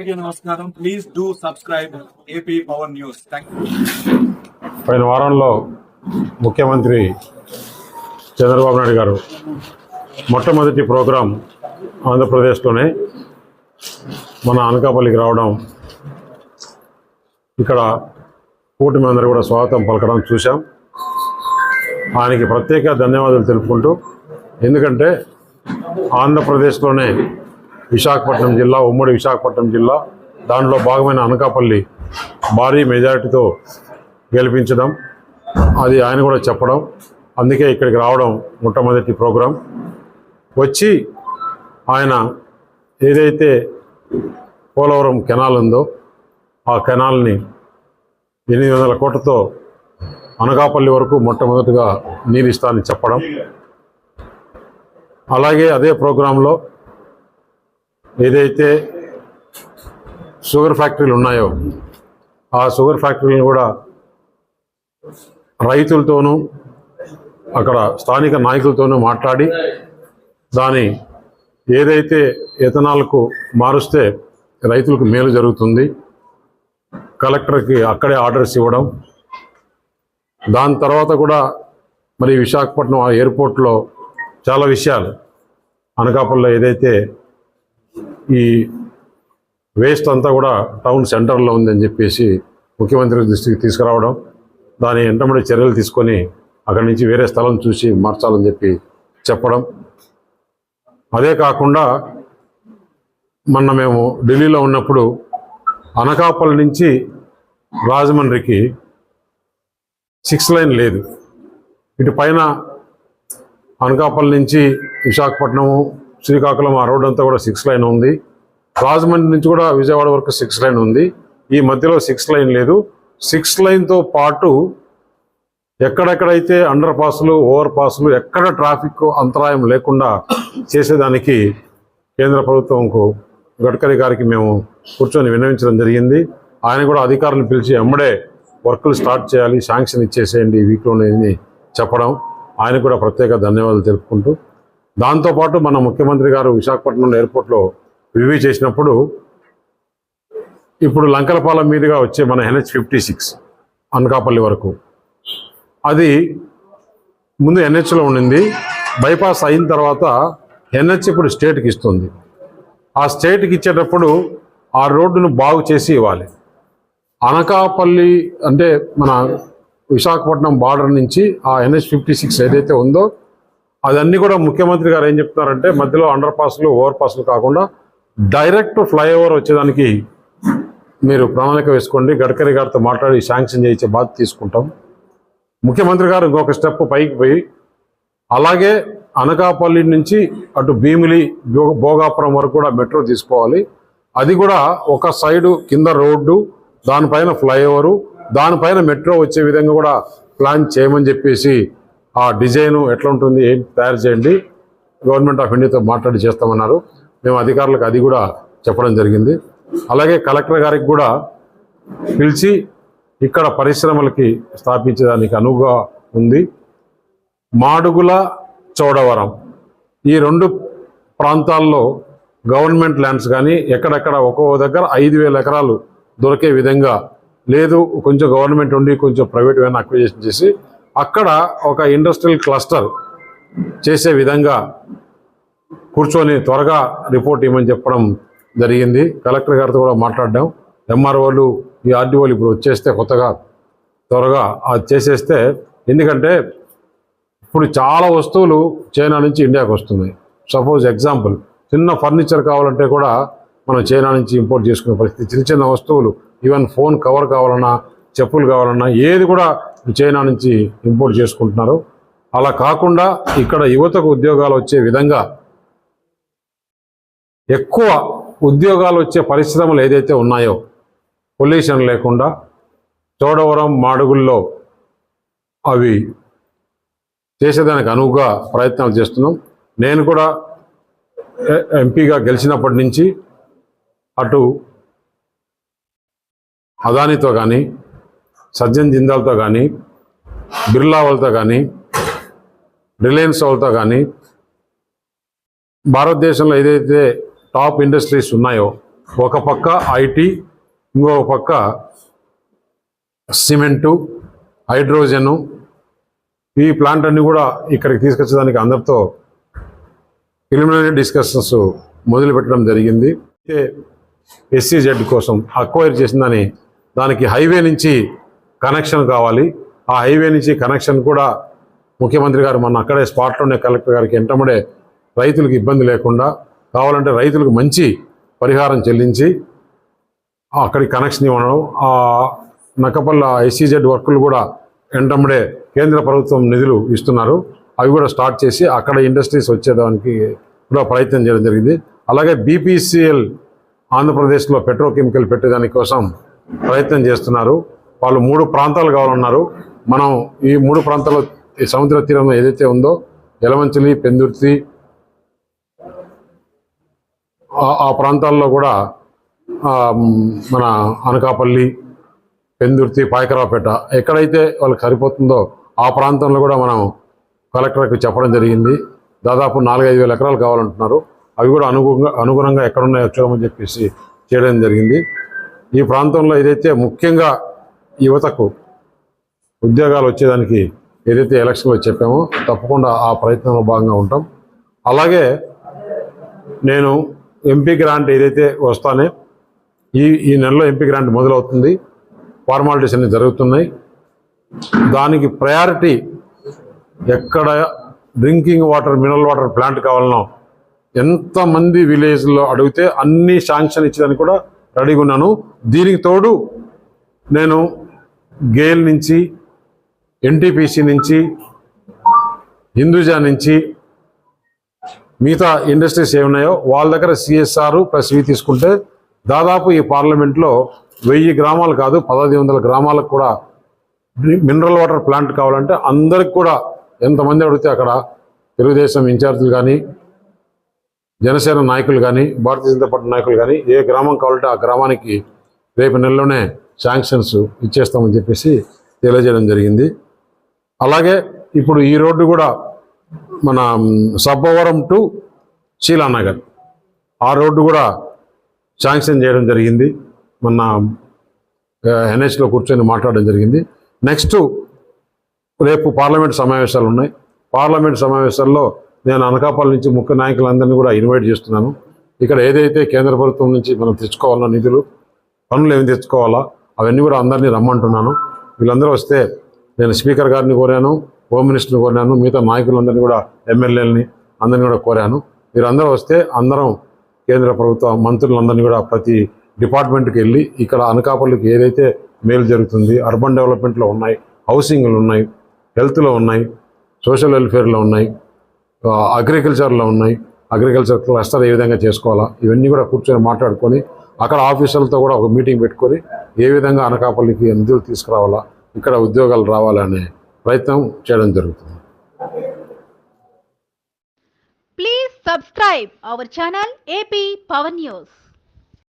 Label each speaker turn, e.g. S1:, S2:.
S1: పైన నమస్కారం. Please do subscribe AP Power News
S2: వారంలో ముఖ్యమంత్రి చంద్రబాబు నాయుడు గారు మొట్టమొదటి ప్రోగ్రాం ఆంధ్రప్రదేశ్లోనే మన అనకాపల్లికి రావడం ఇక్కడ కూటమి అందరూ కూడా స్వాగతం పలకడం చూశాం. ఆయనకి ప్రత్యేక ధన్యవాదాలు తెలుపుకుంటూ ఎందుకంటే ఆంధ్రప్రదేశ్లోనే విశాఖపట్నం జిల్లా ఉమ్మడి విశాఖపట్నం జిల్లా దానిలో భాగమైన అనకాపల్లి భారీ మెజారిటీతో గెలిపించడం అది ఆయన కూడా చెప్పడం. అందుకే ఇక్కడికి రావడం మొట్టమొదటి ప్రోగ్రాం. వచ్చి ఆయన ఏదైతే పోలవరం కెనాల్ ఉందో ఆ కెనాల్ని ఎనిమిది వందల కోట్లతో అనకాపల్లి వరకు మొట్టమొదటిగా నీరు ఇస్తానని చెప్పడం. అలాగే అదే ప్రోగ్రాంలో ఏదైతే షుగర్ ఫ్యాక్టరీలు ఉన్నాయో ఆ షుగర్ ఫ్యాక్టరీలను కూడా రైతులతోనూ అక్కడ స్థానిక నాయకులతోనూ మాట్లాడి దాని ఏదైతే ఎథనాల్కు మారుస్తే రైతులకు మేలు జరుగుతుంది. కలెక్టర్కి అక్కడే ఆర్డర్స్ ఇవ్వడం. దాని తర్వాత కూడా మరి విశాఖపట్నం ఆ ఎయిర్పోర్ట్లో చాలా విషయాలు. అనకాపల్లిలో ఏదైతే ఈ వేస్ట్ అంతా కూడా టౌన్ సెంటర్లో ఉందని చెప్పేసి ముఖ్యమంత్రి దృష్టికి తీసుకురావడం దాని వెంటబడి చర్యలు తీసుకొని అక్కడి నుంచి వేరే స్థలం చూసి మార్చాలని చెప్పి చెప్పడం. అదే కాకుండా మొన్న మేము ఢిల్లీలో ఉన్నప్పుడు అనకాపల్లి నుంచి రాజమండ్రికి సిక్స్ లైన్ లేదు. ఇటు పైన అనకాపల్లి నుంచి విశాఖపట్నము శ్రీకాకుళం ఆ రోడ్ అంతా కూడా సిక్స్ లైన్ ఉంది. రాజమండ్రి నుంచి కూడా విజయవాడ వరకు సిక్స్ లైన్ ఉంది. ఈ మధ్యలో సిక్స్ లైన్ లేదు. సిక్స్ లైన్తో పాటు ఎక్కడెక్కడైతే అండర్ పాస్లు ఓవర్ పాస్లు ఎక్కడ ట్రాఫిక్ అంతరాయం లేకుండా చేసేదానికి కేంద్ర ప్రభుత్వంకు గడ్కరీ గారికి మేము కూర్చొని విన్నవించడం జరిగింది. ఆయన కూడా అధికారులను పిలిచి అమ్మడే వర్కులు స్టార్ట్ చేయాలి శాంక్షన్ ఇచ్చేసేయండి ఈ వీక్లోనే చెప్పడం. ఆయన కూడా ప్రత్యేక ధన్యవాదాలు తెలుపుకుంటూ దాంతోపాటు మన ముఖ్యమంత్రి గారు విశాఖపట్నం ఎయిర్పోర్ట్లో వివి చేసినప్పుడు ఇప్పుడు లంకలపాలెం మీదుగా వచ్చే మన ఎన్హెచ్ ఫిఫ్టీ సిక్స్ అనకాపల్లి వరకు. అది ముందు ఎన్హెచ్లో ఉండింది బైపాస్ అయిన తర్వాత ఎన్హెచ్ ఇప్పుడు స్టేట్కి ఇస్తుంది. ఆ స్టేట్కి ఇచ్చేటప్పుడు ఆ రోడ్డును బాగు చేసి ఇవ్వాలి. అనకాపల్లి అంటే మన విశాఖపట్నం బార్డర్ నుంచి ఆ ఎన్హెచ్ ఫిఫ్టీ సిక్స్ ఏదైతే ఉందో అదన్నీ కూడా ముఖ్యమంత్రి గారు ఏం చెప్తున్నారంటే మధ్యలో అండర్ పాస్లు ఓవర్ పాస్లు కాకుండా డైరెక్ట్ ఫ్లైఓవర్ వచ్చేదానికి మీరు ప్రణాళిక వేసుకోండి. గడ్కరీ గారితో మాట్లాడి శాంక్షన్ చేయించే బాధ్యత తీసుకుంటాం. ముఖ్యమంత్రి గారు ఇంకొక స్టెప్ పైకి పోయి అలాగే అనకాపల్లి నుంచి అటు భీమిలి భోగాపురం వరకు కూడా మెట్రో తీసుకోవాలి. అది కూడా ఒక సైడు కింద రోడ్డు దానిపైన ఫ్లైఓవరు దానిపైన మెట్రో వచ్చే విధంగా కూడా ప్లాన్ చేయమని చెప్పేసి ఆ డిజైను ఎట్లా ఉంటుంది ఏం తయారు చేయండి గవర్నమెంట్ ఆఫ్ ఇండియాతో మాట్లాడి చేస్తామన్నారు. మేము అధికారులకు అది కూడా చెప్పడం జరిగింది. అలాగే కలెక్టర్ గారికి కూడా పిలిచి ఇక్కడ పరిశ్రమలకి స్థాపించడానికి అనువుగా ఉంది. మాడుగుల చౌడవరం. ఈ రెండు ప్రాంతాల్లో గవర్నమెంట్ ల్యాండ్స్ కానీ ఎక్కడెక్కడ ఒక్కో దగ్గర ఐదు వేల ఎకరాలు దొరికే విధంగా లేదు. కొంచెం గవర్నమెంట్ ఉండి కొంచెం ప్రైవేట్ వేన అక్విజేషన్ చేసి అక్కడ ఒక ఇండస్ట్రియల్ క్లస్టర్ చేసే విధంగా కూర్చొని త్వరగా రిపోర్ట్ ఇవ్వమని చెప్పడం జరిగింది. కలెక్టర్ గారితో కూడా మాట్లాడడం. ఎంఆర్ఓలు ఈ ఆర్డీఓలు ఇప్పుడు వచ్చేస్తే కొత్తగా త్వరగా అది చేసేస్తే ఎందుకంటే ఇప్పుడు చాలా వస్తువులు చైనా నుంచి ఇండియాకి వస్తున్నాయి. సపోజ్ ఎగ్జాంపుల్ చిన్న ఫర్నిచర్ కావాలంటే కూడా మనం చైనా నుంచి ఇంపోర్ట్ చేసుకునే పరిస్థితి. చిన్న చిన్న వస్తువులు ఈవెన్ ఫోన్ కవర్ కావాలన్నా చెప్పులు కావాలన్నా ఏది కూడా చైనా నుంచి ఇంపోర్ట్ చేసుకుంటున్నారు. అలా కాకుండా ఇక్కడ యువతకు ఉద్యోగాలు వచ్చే విధంగా ఎక్కువ ఉద్యోగాలు వచ్చే పరిశ్రమలు ఏదైతే ఉన్నాయో పొల్యూషన్ లేకుండా చోడవరం మాడుగుల్లో అవి చేసేదానికి అనువుగా ప్రయత్నాలు చేస్తున్నాం. నేను కూడా ఎంపీగా గెలిచినప్పటి నుంచి అటు అదానితో కానీ సజ్జన్ జిందాల్తో కానీ బిర్లా వాళ్ళతో కానీ రిలయన్స్ వాళ్ళతో కానీ భారతదేశంలో ఏదైతే టాప్ ఇండస్ట్రీస్ ఉన్నాయో ఒక పక్క ఐటీ ఇంకో పక్క సిమెంటు హైడ్రోజను ఈ ప్లాంట్ అన్నీ కూడా ఇక్కడికి తీసుకొచ్చేదానికి అందరితో ప్రిలిమినరీ డిస్కషన్స్ మొదలుపెట్టడం జరిగింది. అయితే ఎస్సీజెడ్ కోసం అక్వైర్ చేసిందని దానికి హైవే నుంచి కనెక్షన్ కావాలి. ఆ హైవే నుంచి కనెక్షన్ కూడా ముఖ్యమంత్రి గారు మన అక్కడే స్పాట్లోనే కలెక్టర్ గారికి వెంటబడే రైతులకు ఇబ్బంది లేకుండా కావాలంటే రైతులకు మంచి పరిహారం చెల్లించి అక్కడికి కనెక్షన్ ఇవ్వడం ఆ నక్కపల్ల ఐసీజెడ్ వర్కులు కూడా వెంటబడే కేంద్ర ప్రభుత్వం నిధులు ఇస్తున్నారు. అవి కూడా స్టార్ట్ చేసి అక్కడ ఇండస్ట్రీస్ వచ్చేదానికి కూడా ప్రయత్నం చేయడం జరిగింది. అలాగే బీపీసీఎల్ ఆంధ్రప్రదేశ్లో పెట్రోకెమికల్ పెట్టేదాని కోసం ప్రయత్నం చేస్తున్నారు. వాళ్ళు మూడు ప్రాంతాలు కావాలన్నారు. మనం ఈ మూడు ప్రాంతాల్లో ఈ సముద్ర తీరంలో ఏదైతే ఉందో ఎలమంచిలి పెందుర్తి ఆ- ప్రాంతాల్లో కూడా మన అనకాపల్లి పెందుర్తి పాయకరావుపేట ఎక్కడైతే వాళ్ళకి సరిపోతుందో ఆ ప్రాంతంలో కూడా మనం కలెక్టర్కి చెప్పడం జరిగింది. దాదాపు నాలుగైదు వేల ఎకరాలు కావాలంటున్నారు. అవి కూడా అనుగుణంగా అనుగుణంగా ఎక్కడున్నాయో చూడమని చెప్పేసి చేయడం జరిగింది. ఈ ప్రాంతంలో ఏదైతే ముఖ్యంగా యువతకు ఉద్యోగాలు వచ్చేదానికి ఏదైతే ఎలక్షన్లో చెప్పామో తప్పకుండా ఆ ప్రయత్నంలో భాగంగా ఉంటాం. అలాగే నేను ఎంపీ గ్రాంట్ ఏదైతే వస్తానే ఈ ఈ నెలలో ఎంపీ గ్రాంట్ మొదలవుతుంది. ఫార్మాలిటీస్ అన్ని జరుగుతున్నాయి. దానికి ప్రయారిటీ ఎక్కడ drinking water mineral water plant కావాలనో ఎంతమంది విలేజ్లో అడిగితే అన్ని శాంక్షన్ ఇచ్చేదానికి కూడా రెడీగా ఉన్నాను. దీనికి తోడు నేను గేల్ నుంచి ఎన్టీపీసీ నుంచి హిందూజా నుంచి మిగతా ఇండస్ట్రీస్ ఏమున్నాయో వాళ్ళ దగ్గర సిఎస్ఆర్ ప్లస్ వి తీసుకుంటే దాదాపు ఈ పార్లమెంట్లో వెయ్యి గ్రామాలు కాదు పదహైదు వందల గ్రామాలకు కూడా మినరల్ వాటర్ ప్లాంట్ కావాలంటే అందరికి కూడా ఎంతమంది అడిగితే అక్కడ తెలుగుదేశం ఇన్ఛార్జీలు కానీ జనసేన నాయకులు కానీ భారతీయ జనతా పార్టీ నాయకులు కానీ ఏ గ్రామం కావాలంటే ఆ గ్రామానికి రేపు నెలలోనే శాంక్షన్స్ ఇచ్చేస్తామని చెప్పేసి తెలియజేయడం జరిగింది. అలాగే ఇప్పుడు ఈ రోడ్డు కూడా మన సబ్బవరం టు శీలానగర్. ఆ రోడ్డు కూడా శాంక్షన్ చేయడం జరిగింది. మొన్న ఎన్హెచ్లో కూర్చొని మాట్లాడడం జరిగింది. నెక్స్ట్ రేపు పార్లమెంట్ సమావేశాలు ఉన్నాయి. పార్లమెంట్ సమావేశాల్లో నేను అనకాపల్లి నుంచి ముఖ్య నాయకులందరినీ కూడా ఇన్వైట్ చేస్తున్నాను. ఇక్కడ ఏదైతే కేంద్ర ప్రభుత్వం నుంచి మనం తెచ్చుకోవాలన్న నిధులు పనులు ఏమి తెచ్చుకోవాలా అవన్నీ కూడా అందరినీ రమ్మంటున్నాను. వీళ్ళందరూ వస్తే నేను స్పీకర్ గారిని కోరాను హోమ్ మినిస్టర్ని కోరాను మిగతా నాయకులందరినీ కూడా ఎమ్మెల్యేలని అందరినీ కూడా కోరాను. మీరందరూ వస్తే అందరం కేంద్ర ప్రభుత్వ మంత్రులందరినీ కూడా ప్రతి డిపార్ట్మెంట్కి వెళ్ళి ఇక్కడ అనకాపల్లికి ఏదైతే మేలు జరుగుతుంది అర్బన్ డెవలప్మెంట్లో ఉన్నాయి హౌసింగ్లు ఉన్నాయి హెల్త్లో ఉన్నాయి సోషల్ వెల్ఫేర్లో ఉన్నాయి అగ్రికల్చర్లో ఉన్నాయి అగ్రికల్చర్ క్లస్టర్ ఏ విధంగా చేసుకోవాలా? ఇవన్నీ కూడా కూర్చొని మాట్లాడుకొని అక్కడ ఆఫీసర్లతో కూడా ఒక మీటింగ్ పెట్టుకొని ఏ విధంగా అనకాపల్లికి ఎందుకు తీసుకురావాలా ఇక్కడ ఉద్యోగాలు రావాలనే ప్రయత్నం చేయడం జరుగుతుంది.
S3: Please subscribe our channel AP Power News